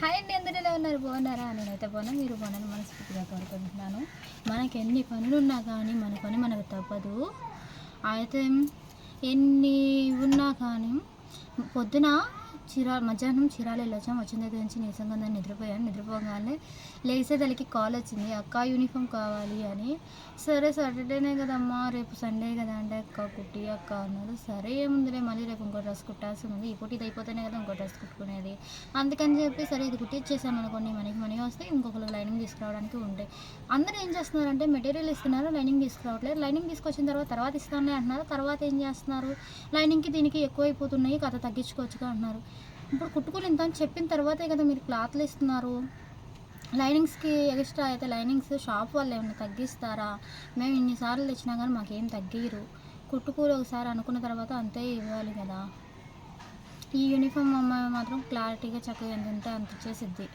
Hi అండి అందరూ ఎలా ఉన్నారు? బాగున్నారా? నేనైతే బాగున్నా మీరు బాగున్నాను మనస్ఫూర్తిగా కోరుకుంటున్నాను. మనకి ఎన్ని పనులు ఉన్నా కానీ మన పని మనకు తప్పదు. అయితే ఎన్ని ఉన్నా కానీ పొద్దున చిరా మధ్యాహ్నం చిరాలు వెళ్ళొచ్చాం వచ్చిన దగ్గర నుంచి నీరసంగా ఉందని నిద్రపోయాను. నిద్రపోగానే లేచేదలికి కాల్ వచ్చింది. అక్క యూనిఫామ్ కావాలి అని. సరే సాటర్డేనే కదమ్మా రేపు సండే కదా అంటే అక్క కుట్టి అక్క అన్నారు సరే ఏముందిలే మళ్ళీ రేపు ఇంకో డ్రెస్ కుట్టాల్సి ఉంది. ఈ ఇది అయిపోతేనే కదా ఇంకో డ్రెస్ కుట్టుకునేది. అందుకని చెప్పి సరే ఇది కుట్టిచ్చేసాను అనుకోండి మనకి మనీ వస్తే ఇంకొకరు లైనింగ్ తీసుకురావడానికి ఉండే. అందరూ ఏం చేస్తున్నారంటే మెటీరియల్ ఇస్తున్నారు లైనింగ్ తీసుకురావట్లేదు. లైనింగ్ తీసుకొచ్చిన తర్వాత తర్వాత ఇస్తానులే అంటున్నారు. తర్వాత ఏం చేస్తున్నారు? లైనింగ్కి దీనికి ఎక్కువైపోతున్నాయి కథ తగ్గించుకోవచ్చుగా అంటున్నారు. ఇప్పుడు కుట్టుకుని ఇంత అని చెప్పిన తర్వాతే కదా మీరు క్లాత్లు ఇస్తున్నారు. లైనింగ్స్కి ఎక్స్ట్రా అయితే లైనింగ్స్ షాప్ వాళ్ళు ఏమైనా తగ్గిస్తారా? మేము ఇన్నిసార్లు తెచ్చినా కానీ మాకేం తగ్గిరు. కుట్టుకూలు ఒకసారి అనుకున్న తర్వాత అంతే ఇవ్వాలి కదా. ఈ యూనిఫామ్ అమ్మాయి మాత్రం క్లారిటీగా చక్కగా ఎంత ఉంటే అంత ఇచ్చేసిద్ది.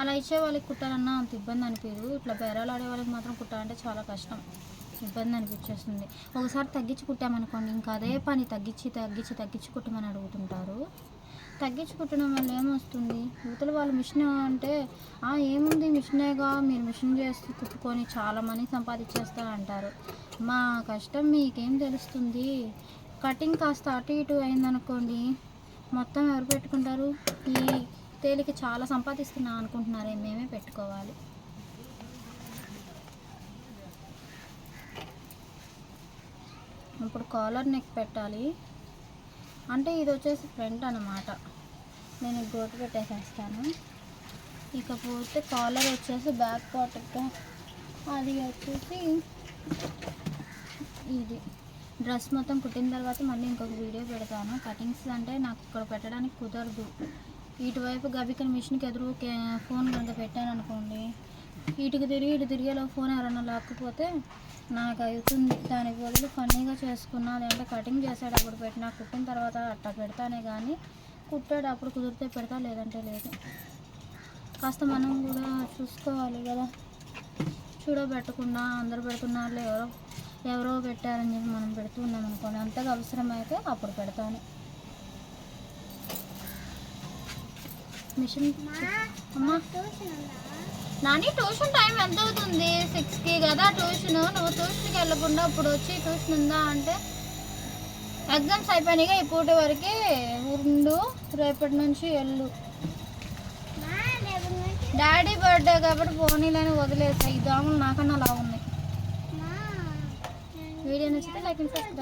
అలా ఇచ్చే వాళ్ళకి కుట్టాలన్నా అంత ఇబ్బంది అనిపించదు ఇట్లా బేరాలు ఆడే వాళ్ళకి మాత్రం కుట్టాలంటే చాలా కష్టం. ఇబ్బంది అనిపించేస్తుంది. ఒకసారి తగ్గించి కుట్టామనుకోండి ఇంకా అదే పని తగ్గించి తగ్గించి తగ్గించి కుట్టమని అడుగుతుంటారు. తగ్గించి కుట్టడం వల్ల ఏమొస్తుంది? యువతల వాళ్ళు మిషన్ అంటే "ఆ, ఏముంది? మిషనేగా? మీరు మిషన్ చేసి కుట్టుకొని చాలా మనీ సంపాదించేస్తారంటారు. మా కష్టం మీకేం తెలుస్తుంది? కటింగ్ కాస్త అటు ఇటు అయిందనుకోండి మొత్తం ఎవరు పెట్టుకుంటారు? ఈ తేలిక చాలా సంపాదిస్తున్నా అనుకుంటున్నారే మేమే పెట్టుకోవాలి. ఇప్పుడు కాలర్ నెక్ పెట్టాలి. అంటే ఇది వచ్చేసి ఫ్రంట్ అనమాట నేను గోటు పెట్టేసేస్తాను. ఇకపోతే కాలర్ వచ్చేసి బ్యాక్ పార్ట్ అది వచ్చేసి ఇది. డ్రెస్ మొత్తం కుట్టిన తర్వాత మళ్ళీ ఇంకొక వీడియో పెడతాను. కటింగ్స్ అంటే నాకు ఇక్కడ పెట్టడానికి కుదరదు. ఇటువైపు గబికన్ మిషన్కి ఎదురు కే- ఫోన్ కనుక పెట్టాను అనుకోండి. ఇటుకు తిరిగి ఇటు తిరిగేలో ఫోన్ ఎవరన్నా లాక్కుపోతే నాకు అవుతుంది. దానికి బదులు ఫన్నీగా చేసుకున్నా లేదంటే కటింగ్ చేసేటప్పుడు పెట్టినా కుట్టిన తర్వాత అట్టా పెడతానే కానీ కుట్టేటప్పుడు కుదిరితే పెడతా లేదంటే లేదు. కాస్త మనం కూడా చూసుకోవాలి కదా. చూడబెట్టకుండా అందరూ పెడుతున్నారు ఎవరో ఎవరో పెట్టారని చెప్పి మనం పెడుతున్నాం అనుకోండి. అంతగా అవసరమైతే అప్పుడు పెడతాను. మిషన్ అమ్మా. నాని ట్యూషన్ టైం ఎంత అవుతుంది? సిక్స్కి కదా ట్యూషన్ నువ్వు ట్యూషన్కి వెళ్ళకుండా ఇప్పుడు వచ్చి ట్యూషన్ ఉందా అంటే ఎగ్జామ్స్ అయిపోయినాయిగా ఈ పూట వరకు. ఉండు రేపటి నుంచి వెళ్ళు. డాడీ బర్త్డే కాబట్టి పోనీలని వదిలేసా. ఈ దోమలు నాకన్నా అలా ఉన్నాయి వీడియో నచ్చితే లైక్ అండ్ సబ్స్క్రైబ్